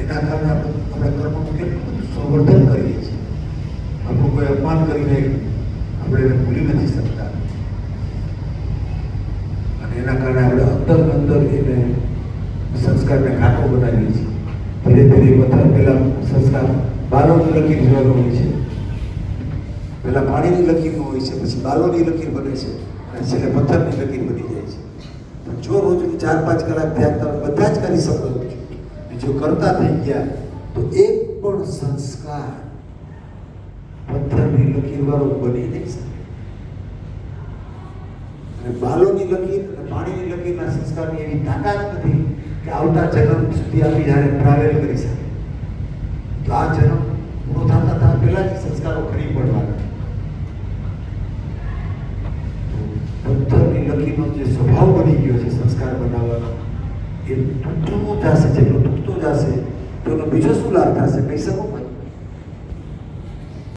એના કારણે આપણે કર્મનું કેટલું સંવર્ધન કરીએ છીએ. આપણું કોઈ અપમાન કરીને આપણે એને ભૂલી નથી શકતા. અને એના કારણે આપણે અંદર અંદર એને સંસ્કારને કાંટો બનાવીએ છીએ. ધીરે ધીરે બધા પહેલા સંસ્કાર બાલોની લકીર જોવાનો હોય છે. પહેલા પાણીની લકીર હોય છે, પછી બાલોની લકીર બને છે, અને છેલ્લે પથ્થરની લકીર બની જાય છે. પણ જો રોજની ચાર પાંચ કલાક ધ્યાન તમે બધા જ કરી શકો છો. જો કરતા થઈ ગયા, તો એક પણ સંસ્કાર પથ્થરની લકીર વાળો બની નહીં શકે. અને બાલોની લકીર અને પાણીની લકીરના સંસ્કારની એવી તાકાત નથી કે આવતા જન્મ સુધી આપણી જાણે ટ્રાવેલ કરી શકે. તો આ જન્મ એ તૂટતો જશે જેટલું તૂટતો જશે તો બીજો શું લાભ થશે? કહી